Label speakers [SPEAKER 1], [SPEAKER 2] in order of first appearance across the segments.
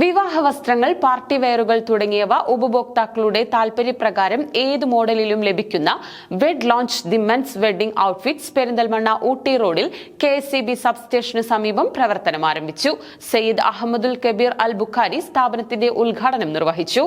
[SPEAKER 1] വിവാഹ വസ്ത്രങ്ങൾ പാർട്ടി വെയറുകൾ തുടങ്ങിയവ ഉപഭോക്താക്കളുടെ താൽപര്യപ്രകാരം ഏത് മോഡലിലും ലഭിക്കുന്ന Wed Lounge the men's wedding outfits Perinthalmanna Ooty റോഡിൽ കെ എസ് സി ബി സബ്സ്റ്റേഷന് സമീപം പ്രവർത്തനം ആരംഭിച്ചു. സയ്യിദ് അഹമ്മദുൽ കബീർ അൽ ബുഖാരി സ്ഥാപനത്തിന്റെ ഉദ്ഘാടനം നിർവഹിച്ചു.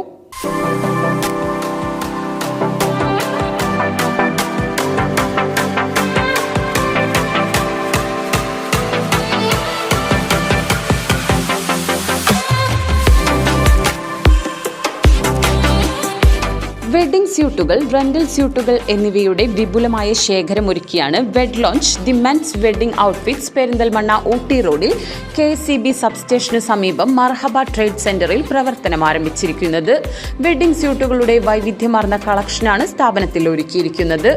[SPEAKER 1] വെഡിംഗ് സ്യൂട്ടുകൾ റെന്റൽ സ്യൂട്ടുകൾ എന്നിവയുടെ വിപുലമായ ശേഖരം ഒരുക്കിയാണ് Wed Lounge the men's wedding outfits Perinthalmanna Ooty റോഡിൽ കെ സി ബി സബ്സ്റ്റേഷന് സമീപം മർഹബ ട്രേഡ് സെന്ററിൽ പ്രവർത്തനം ആരംഭിച്ചിരിക്കുന്നത്. വെഡിംഗ് സ്യൂട്ടുകളുടെ വൈവിധ്യമാർന്ന കളക്ഷനാണ് സ്ഥാപനത്തിൽ ഒരുക്കിയിരിക്കുന്നത്.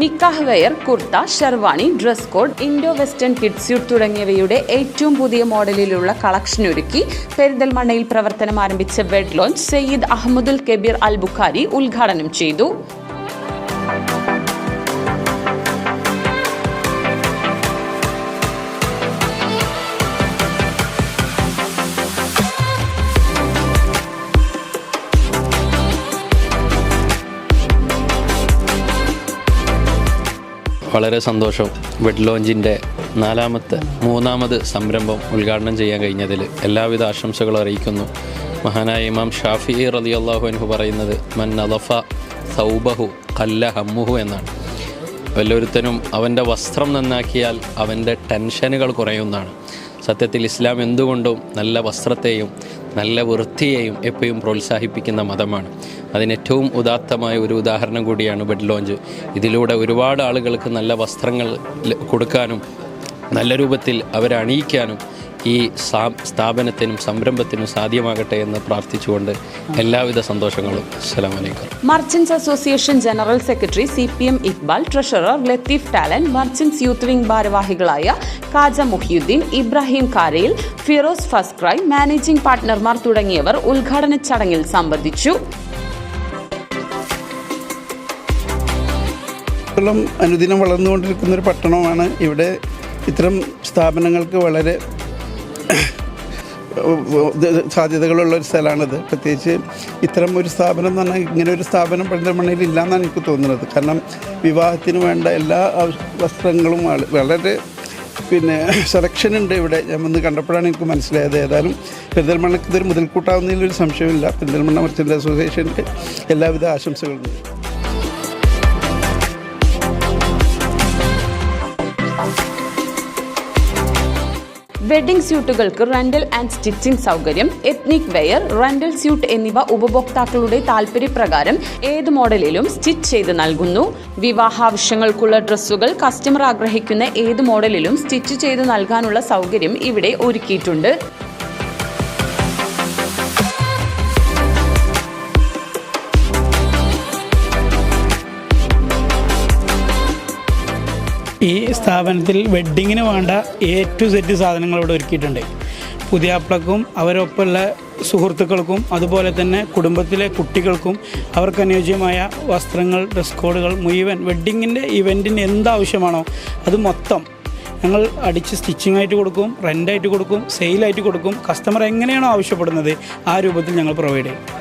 [SPEAKER 1] നിക്കാഹ് wear kurta sherwani dress code Indo western kid suit തുടങ്ങിയവയുടെ ഏറ്റവും പുതിയ മോഡലിലുള്ള കളക്ഷൻ ഒരുക്കി പെരിന്തൽമണ്ണയിൽ പ്രവർത്തനം ആരംഭിച്ച വെഡ് ലോഞ്ച് സയ്യിദ് അഹമ്മദുൽ കബീർ അൽ ബുഖാരി ഉദ്ഘാടനം ചെയ്തു.
[SPEAKER 2] വളരെ സന്തോഷം വെഡ് ലോഞ്ചിന്റെ നാലാമത്തെ മൂന്നാമത് സംരംഭം ഉദ്ഘാടനം ചെയ്യാൻ കഴിഞ്ഞതിൽ എല്ലാവിധ ആശംസകളും അറിയിക്കുന്നു. മഹാനായ ഇമാം ഷാഫി റലി അള്ളാഹു പറയുന്നത് മൻ നദഫ സൗബഹു കല്ല ഹമ്മുഹു എന്നാണ്. വല്ലൊരുത്തനും അവന്റെ വസ്ത്രം നന്നാക്കിയാൽ അവന്റെ ടെൻഷനുകൾ കുറയുന്നതാണ്. സത്യത്തിൽ ഇസ്ലാം എന്തുകൊണ്ടും നല്ല വസ്ത്രത്തെയും നല്ല വൃത്തിയെയും എപ്പോഴും പ്രോത്സാഹിപ്പിക്കുന്ന മതമാണ്. അതിന് ഏറ്റവും ഉദാത്തമായ ഒരു ഉദാഹരണം കൂടിയാണ് ബെഡ് ലോഞ്ച്. ഇതിലൂടെ ഒരുപാട് ആളുകൾക്ക് നല്ല വസ്ത്രങ്ങൾ കൊടുക്കാനും നല്ല രൂപത്തിൽ അവരെ അണിയിക്കാനും ഈ സ്ഥാപനത്തിനും സംരംഭത്തിനും സാധ്യമാകട്ടെ എന്ന് പ്രാർത്ഥിച്ചുകൊണ്ട് എല്ലാവിധ സന്തോഷങ്ങളും. അസ്സലാമു അലൈക്കും.
[SPEAKER 1] Merchants association general secretary C P M Iqbal treasurer Latheef ടാലൻ merchants youth wing ഭാരവാഹികളായ കാജ മുഹിയുദ്ദീൻ ഇബ്രാഹിം കാരയിൽ ഫിറോസ് ഫസ്ക്രൈ മാനേജിംഗ് പാർട്ട്ണർമാർ തുടങ്ങിയവർ ഉദ്ഘാടന ചടങ്ങിൽ സംബന്ധിച്ചു.
[SPEAKER 3] കേരളം അനുദിനം വളർന്നുകൊണ്ടിരിക്കുന്ന ഒരു പട്ടണമാണ്. ഇവിടെ ഇത്തരം സ്ഥാപനങ്ങൾക്ക് വളരെ സാധ്യതകളുള്ള ഒരു സ്ഥലമാണിത്. പ്രത്യേകിച്ച് ഇത്തരം ഒരു സ്ഥാപനം എന്ന് പറഞ്ഞാൽ ഇങ്ങനെ ഒരു സ്ഥാപനം പെരിന്തൽമണ്ണയിൽ ഇല്ലയെന്നാണ് എനിക്ക് തോന്നുന്നത്. കാരണം വിവാഹത്തിന് വേണ്ട എല്ലാ വസ്ത്രങ്ങളും വള- വളരെ പിന്നെ സെലക്ഷൻ ഉണ്ട് ഇവിടെ. ഞാൻ വന്ന് കണ്ടപ്പോഴാണ് എനിക്ക് മനസ്സിലായത്. ഏതായാലും പെരിന്തൽമണ്ണയ്ക്ക് ഇതൊരു മുതൽക്കൂട്ടാവുന്നതിൽ ഒരു സംശയമില്ല പെരിന്തൽമണ്ണ മർച്ചന്റ് അസോസിയേഷന്റെ എല്ലാവിധ ആശംസകളും
[SPEAKER 1] വെഡിംഗ് സ്യൂട്ടുകൾക്ക് റെന്റൽ ആൻഡ് സ്റ്റിച്ചിംഗ് സൗകര്യം എത്നിക് വെയർ റെന്റൽ സ്യൂട്ട് എന്നിവ ഉപഭോക്താക്കളുടെ താൽപര്യപ്രകാരം ഏത് മോഡലിലും സ്റ്റിച്ച് ചെയ്ത് നൽകുന്നു. വിവാഹാവശ്യങ്ങൾക്കുള്ള ഡ്രസ്സുകൾ കസ്റ്റമർ ആഗ്രഹിക്കുന്ന ഏത് മോഡലിലും സ്റ്റിച്ച് ചെയ്ത് നൽകാനുള്ള സൗകര്യം ഇവിടെ ഒരുക്കിയിട്ടുണ്ട്.
[SPEAKER 4] ഈ സ്ഥാപനത്തിൽ വെഡ്ഡിങ്ങിന് വേണ്ട എ ടു സെറ്റ് സാധനങ്ങൾ ഇവിടെ ഒരുക്കിയിട്ടുണ്ട്. പുതിയാപ്പിളക്കും അവരൊപ്പമുള്ള സുഹൃത്തുക്കൾക്കും അതുപോലെ തന്നെ കുടുംബത്തിലെ കുട്ടികൾക്കും അവർക്ക് അനുയോജ്യമായ വസ്ത്രങ്ങൾ ഡ്രസ് കോഡുകൾ മുഴുവൻ വെഡ്ഡിങ്ങിന്റെ ഇവന്റിന് എന്താവശ്യമാണോ അത് മൊത്തം ഞങ്ങൾ അടിച്ച് സ്റ്റിച്ചിങ് ആയിട്ട് കൊടുക്കും റെന്റായിട്ട് കൊടുക്കും സെയിലായിട്ട് കൊടുക്കും കസ്റ്റമർ എങ്ങനെയാണോ ആവശ്യപ്പെടുന്നത് ആ രൂപത്തിൽ ഞങ്ങൾ പ്രൊവൈഡ് ചെയ്യും.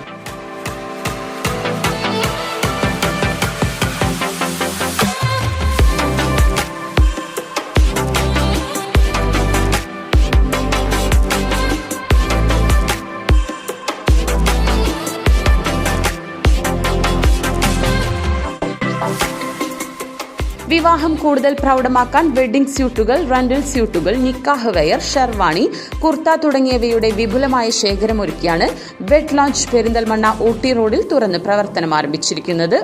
[SPEAKER 1] വിവാഹം കൂടുതൽ പ്രൗഢമാക്കാൻ വെഡ്ഡിംഗ് സ്യൂട്ടുകൾ റെന്റൽ സ്യൂട്ടുകൾ നിക്കാഹ് വെയർ ഷെർവാണി കുർത്ത തുടങ്ങിയവയുടെ വിപുലമായ ശേഖരമൊരുക്കിയാണ് വെഡ് ലോഞ്ച് പെരിന്തൽമണ്ണ ഊട്ടി റോഡിൽ തുറന്ന് പ്രവർത്തനം ആരംഭിച്ചിരിക്കുന്നത്.